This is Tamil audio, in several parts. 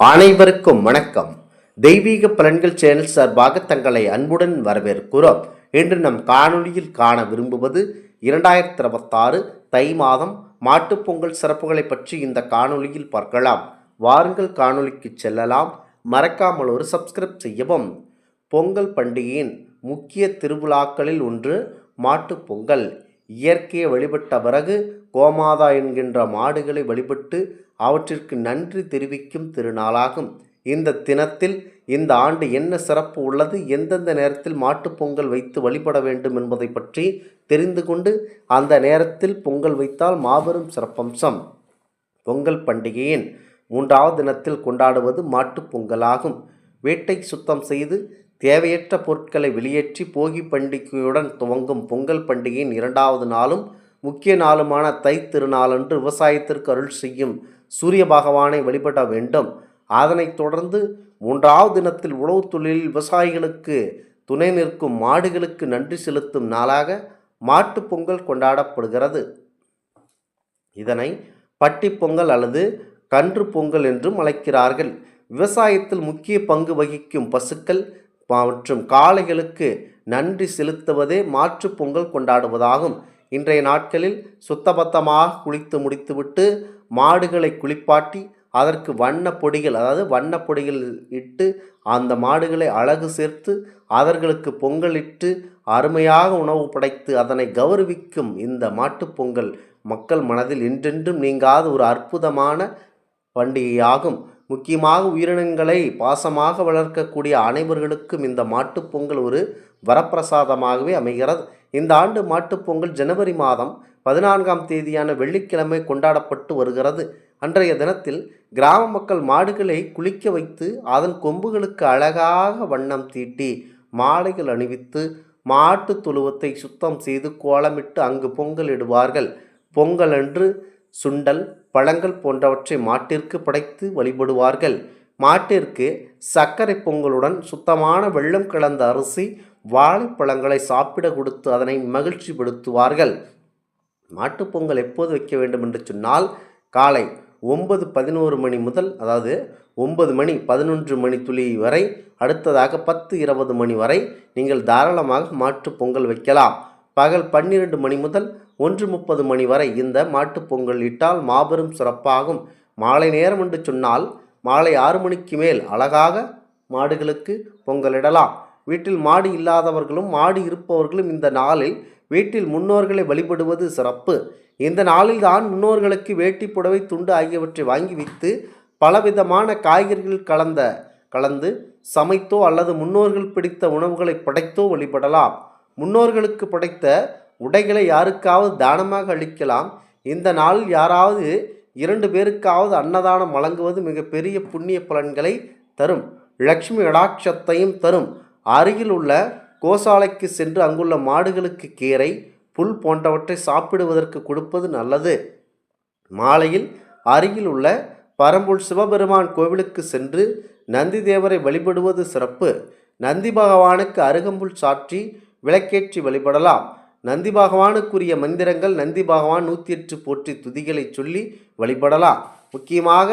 அனைவருக்கும் வணக்கம். தெய்வீக பலன்கள் சேனல் சார்பாக தங்களை அன்புடன் வரவேற்கிறோம். இன்று நம் காணொளியில் காண விரும்புவது இரண்டாயிரத்தி இருபத்தாறு தை மாதம் மாட்டுப்பொங்கல் சிறப்புகளை பற்றி இந்த காணொளியில் பார்க்கலாம். வாருங்கள் காணொளிக்கு செல்லலாம். மறக்காமல் ஒரு சப்ஸ்கிரைப் செய்யவும். பொங்கல் பண்டிகையின் முக்கிய திருவிழாக்களில் ஒன்று மாட்டுப்பொங்கல் இயற்கையை வழிபட்ட பிறகு கோமாதா என்கின்ற மாடுகளை வழிபட்டு அவற்றிற்கு நன்றி தெரிவிக்கும் திருநாளாகும். இந்த தினத்தில் இந்த ஆண்டு என்ன சிறப்பு உள்ளது எந்தெந்த நேரத்தில் மாட்டுப்பொங்கல் வைத்து வழிபட வேண்டும் என்பதை பற்றி தெரிந்து கொண்டு அந்த நேரத்தில் பொங்கல் வைத்தால் மாபெரும் சிறப்பம்சம். பொங்கல் பண்டிகையின் மூன்றாவது தினத்தில் கொண்டாடுவது மாட்டுப் பொங்கலாகும். வீட்டை சுத்தம் செய்து தேவையற்ற பொருட்களை வெளியேற்றி போகி பண்டிகையுடன் துவங்கும் பொங்கல் பண்டிகையின் இரண்டாவது நாளும் முக்கிய நாளுமான தை திருநாளன்று விவசாயத்திற்கு அருள் செய்யும் சூரிய பகவானை வழிபட வேண்டும். அதனைத் தொடர்ந்து மூன்றாவது தினத்தில் உழவுத் தொழிலில் விவசாயிகளுக்கு துணை நிற்கும் மாடுகளுக்கு நன்றி செலுத்தும் நாளாக மாட்டுப் பொங்கல் கொண்டாடப்படுகிறது. இதனை பட்டி பொங்கல் அல்லது கன்று பொங்கல் என்றும் அழைக்கிறார்கள். விவசாயத்தில் முக்கிய பங்கு வகிக்கும் பசுக்கள் மற்றும் காளைகளுக்கு நன்றி செலுத்துவதே மாற்றுப் பொங்கல் கொண்டாடுவதாகும். இன்றைய நாட்களில் சுத்தபத்தமாக குளித்து முடித்துவிட்டு மாடுகளை குளிப்பாட்டி அதற்கு வண்ண பொடிகள் அதாவது வண்ண பொடிகள் இட்டு அந்த மாடுகளை அழகு சேர்த்து அவர்களுக்கு பொங்கலிட்டு அருமையாக உணவு படைத்து அதனை கௌரவிக்கும் இந்த மாட்டுப் பொங்கல் மக்கள் மனதில் என்றென்றும் நீங்காத ஒரு அற்புதமான பண்டிகையாகும். முக்கியமாக உயிரினங்களை பாசமாக வளர்க்கக்கூடிய அனைவர்களுக்கும் இந்த மாட்டுப் பொங்கல் ஒரு வரப்பிரசாதமாகவே அமைகிறது. இந்த ஆண்டு மாட்டுப் பொங்கல் ஜனவரி மாதம் பதினான்காம் தேதியான வெள்ளிக்கிழமை கொண்டாடப்பட்டு வருகிறது. அன்றைய தினத்தில் கிராம மக்கள் மாடுகளை குளிக்க வைத்து அதன் கொம்புகளுக்கு அழகாக வண்ணம் தீட்டி மாலைகள் அணிவித்து மாட்டு தொழுவத்தை சுத்தம் செய்து கோலமிட்டு அங்கு பொங்கல் இடுவார்கள் பொங்கல் அன்று சுண்டல் பழங்கள் போன்றவற்றை மாட்டிற்கு படைத்து வழிபடுவார்கள். மாட்டிற்கு சர்க்கரை பொங்கலுடன் சுத்தமான வெள்ளம் கலந்த அரிசி வாழைப்பழங்களை சாப்பிட கொடுத்து அதனை மகிழ்ச்சிப்படுத்துவார்கள். மாட்டுப் பொங்கல் எப்போது வைக்க வேண்டும் என்று சொன்னால் காலை ஒன்பது பதினோரு மணி முதல் அதாவது ஒன்பது மணி பதினொன்று மணி துளி வரை அடுத்ததாக பத்து இருபது மணி வரை நீங்கள் தாராளமாக மாட்டுப் பொங்கல் வைக்கலாம். பகல் பன்னிரண்டு மணி முதல் ஒன்று முப்பது மணி வரை இந்த மாட்டுப் பொங்கல் இட்டால் மாபெரும் சிறப்பாகும். மாலை நேரம் என்று சொன்னால் மாலை ஆறு மணிக்கு மேல் அழகாக மாடுகளுக்கு பொங்கலிடலாம் வீட்டில் மாடு இல்லாதவர்களும் மாடு இருப்பவர்களும் இந்த நாளில் வீட்டில் முன்னோர்களை வழிபடுவது சிறப்பு. இந்த நாளில் தான் முன்னோர்களுக்கு வேட்டி புடவை துண்டு ஆகியவற்றை வாங்கி வைத்து பலவிதமான காய்கறிகள் கலந்த கலந்து சமைத்தோ அல்லது முன்னோர்கள் பிடித்த உணவுகளை படைத்தோ வழிபடலாம். முன்னோர்களுக்கு படைத்த உடைகளை யாருக்காவது தானமாக அளிக்கலாம். இந்த நாளில் யாராவது இரண்டு பேருக்காவது அன்னதானம் வழங்குவது மிகப்பெரிய புண்ணிய பலன்களை தரும். லக்ஷ்மி கடாட்சத்தையும் தரும். அருகில் உள்ள கோசாலைக்கு சென்று அங்குள்ள மாடுகளுக்கு கீரை புல் போன்றவற்றை சாப்பிடுவதற்கு கொடுப்பது நல்லது. மாலையில் அருகில் உள்ள பரம்பூர் சிவபெருமான் கோவிலுக்கு சென்று நந்தி தேவரை வழிபடுவது சிறப்பு. நந்தி பகவானுக்கு அருகம்புல் சாற்றி விளக்கேற்றி வழிபடலாம். நந்தி பகவானுக்குரிய மந்திரங்கள் நந்தி பகவான் நூற்றி எட்டு போற்றி துதிகளை சொல்லி வழிபடலாம். முக்கியமாக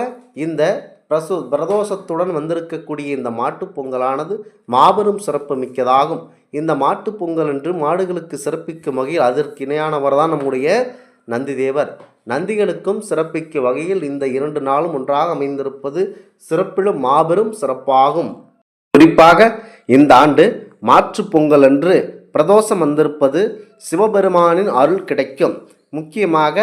இந்த பிரசு பிரதோஷத்துடன் வந்திருக்கக்கூடிய இந்த மாட்டுப் பொங்கலானது மாபெரும் சிறப்பு மிக்கதாகும். இந்த மாட்டுப் பொங்கல் என்று மாடுகளுக்கு சிறப்பிக்கும் வகையில் அதற்கு இணையானவர் தான் நம்முடைய நந்தி தேவர். நந்திகளுக்கும் சிறப்பிக்கும் வகையில் இந்த இரண்டு நாளும் ஒன்றாக அமைந்திருப்பது சிறப்பிலும் மாபெரும் சிறப்பாகும். குறிப்பாக இந்த ஆண்டு மாற்றுப் பொங்கல் அன்று பிரதோஷம் வந்திருப்பது சிவபெருமானின் அருள் கிடைக்கும். முக்கியமாக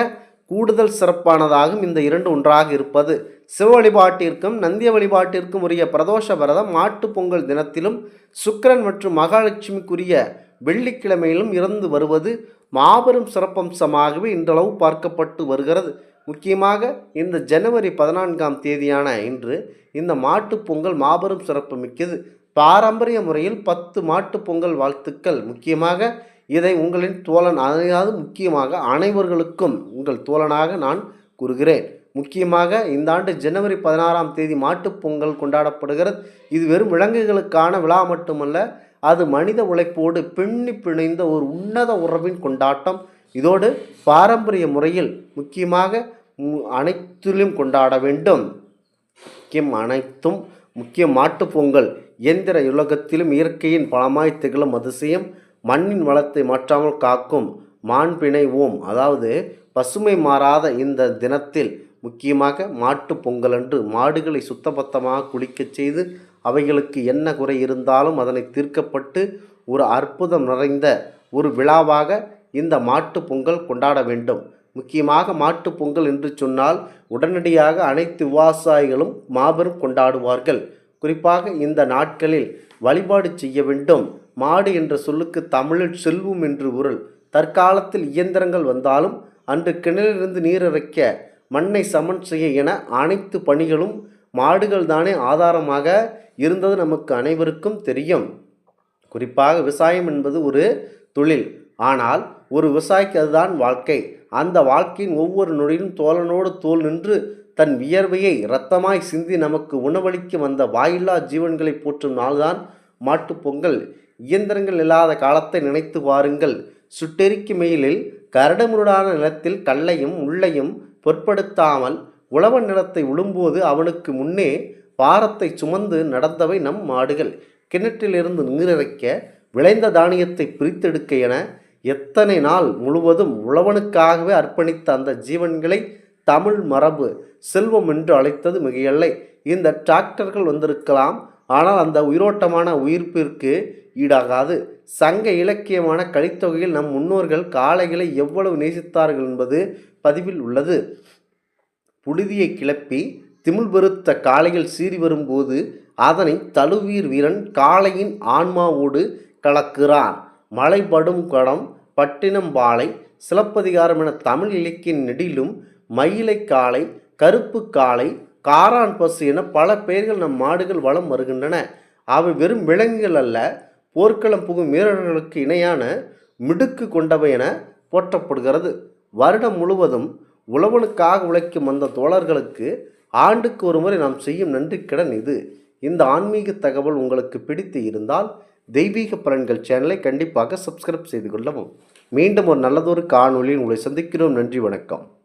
கூடுதல் சிறப்பானதாகும் இந்த இரண்டு ஒன்றாக இருப்பது. சிவ வழிபாட்டிற்கும் நந்திய வழிபாட்டிற்கும் உரிய பிரதோஷ விரதம் மாட்டுப் பொங்கல் தினத்திலும் சுக்கரன் மற்றும் மகாலட்சுமிக்குரிய வெள்ளிக்கிழமையிலும் இருந்து வருவது மாபெரும் சிறப்பம்சமாகவே இன்றளவு பார்க்கப்பட்டு வருகிறது. முக்கியமாக இந்த ஜனவரி பதினான்காம் தேதியான இன்று இந்த மாட்டுப் பொங்கல் மாபெரும் சிறப்பு மிக்கது. பாரம்பரிய முறையில் பத்து மாட்டுப் பொங்கல் வாழ்த்துக்கள். முக்கியமாக இதை உங்களின் தோழன் அதாவது முக்கியமாக அனைவர்களுக்கும் உங்கள் தோழனாக நான் கூறுகிறேன். முக்கியமாக இந்த ஆண்டு ஜனவரி பதினாறாம் தேதி மாட்டுப் பொங்கல் கொண்டாடப்படுகிறது. இது வெறும் விலங்குகளுக்கான விழா மட்டுமல்ல அது மனித உழைப்போடு பின்னி பிணைந்த ஒரு உன்னத உறவின் கொண்டாட்டம். இதோடு பாரம்பரிய முறையில் முக்கியமாக அனைத்திலும் கொண்டாட வேண்டும். முக்கியம் அனைத்தும் முக்கிய மாட்டுப் பொங்கல். இயந்திர உலகத்திலும் இயற்கையின் பலமாய் திகழும் அதிசயம். மண்ணின் வளத்தை மாற்றாமல் காக்கும் மாண்பினை ஓம் அதாவது பசுமை மாறாத இந்த தினத்தில் முக்கியமாக மாட்டு பொங்கலன்று மாடுகளை சுத்தபத்தமாக குளிக்கச் செய்து அவைகளுக்கு என்ன குறை இருந்தாலும் அதனை தீர்க்கப்பட்டு ஒரு அற்புதம் நிறைந்த ஒரு விழாவாக இந்த மாட்டுப் பொங்கல் கொண்டாட வேண்டும். முக்கியமாக மாட்டு பொங்கல் என்று சொன்னால் உடனடியாக அனைத்து விவசாயிகளும் மாபெரும் கொண்டாடுவார்கள். குறிப்பாக இந்த நாட்களில் வழிபாடு செய்ய வேண்டும். மாடு என்ற சொல்லுக்கு தமிழில் செல்வம் என்று உருள். தற்காலத்தில் இயந்திரங்கள் வந்தாலும் அன்று கிணறிலிருந்து நீர் இறைக்க மண்ணை சமன் செய்ய என அனைத்து பணிகளும் மாடுகள் தானே ஆதாரமாக இருந்தது நமக்கு அனைவருக்கும் தெரியும். குறிப்பாக விவசாயம் என்பது ஒரு தொழில். ஆனால் ஒரு விவசாயிக்கு அதுதான் வாழ்க்கை. அந்த வாழ்க்கையின் ஒவ்வொரு நொடியும் தோழனோடு தோல் நின்று தன் வியர்வையை இரத்தமாய் சிந்தி நமக்கு உணவளிக்க வந்த வாயில்லா ஜீவன்களை போற்றும் நாள்தான் மாட்டுப் பொங்கல். இயந்திரங்கள் இல்லாத காலத்தை நினைத்து வாருங்கள். சுட்டெரிக்கு மெயிலில் கரடுமுரடான நிலத்தில் கல்லையும் உள்ளையும் பொற்படுத்தாமல் உழவன் நிலத்தை உழும்போது அவனுக்கு முன்னே பாரத்தை சுமந்து நடந்தவை நம் மாடுகள். கிணற்றிலிருந்து நீரிறைக்க விளைந்த தானியத்தை பிரித்தெடுக்க என எத்தனை நாள் முழுவதும் உழவனுக்காகவே அர்ப்பணித்த அந்த ஜீவன்களை தமிழ் மரபு செல்வம் என்று அழைத்தது மிகையல்லை. இந்த டிராக்டர்கள் வந்திருக்கலாம். ஆனால் அந்த உயிரோட்டமான உயிர்ப்பிற்கு ஈடாகாது. சங்க இலக்கியமான கலித்தொகையில் நம் முன்னோர்கள் காளைகளை எவ்வளவு நேசித்தார்கள் என்பது பதிவில் உள்ளது. புழுதியை கிளப்பி திமிழ் பெருத்த காளைகள் சீறி வரும்போது அதனை தழுவீர் வீரன் காளையின் ஆன்மாவோடு கலக்கிறான். மலைபடும் கடம் பட்டினம் பாலை சிலப்பதிகாரம் என தமிழ் இலக்கிய நெடிலும் மயிலை காளை கருப்பு காளை காரான் பசு என பல பெயர்கள் நம் மாடுகள் வலம் வருகின்றன. அவை வெறும் விலங்குகள் அல்ல போர்க்களம் புகும் வீரர்களுக்கு இணையான மிடுக்கு கொண்டவை என போற்றப்படுகிறது. வருடம் முழுவதும் உழவனுக்காக உழைக்கும் அந்த தோழர்களுக்கு ஆண்டுக்கு ஒரு முறை நாம் செய்யும் நன்றிக்கடன் இது. இந்த ஆன்மீக தகவல் உங்களுக்கு பிடித்து இருந்தால் தெய்வீக பலன்கள் சேனலை கண்டிப்பாக சப்ஸ்கிரைப் செய்து கொள்ளவும். மீண்டும் ஒரு நல்லதொரு காணொலியில் உங்களை சந்திக்கிறோம். நன்றி வணக்கம்.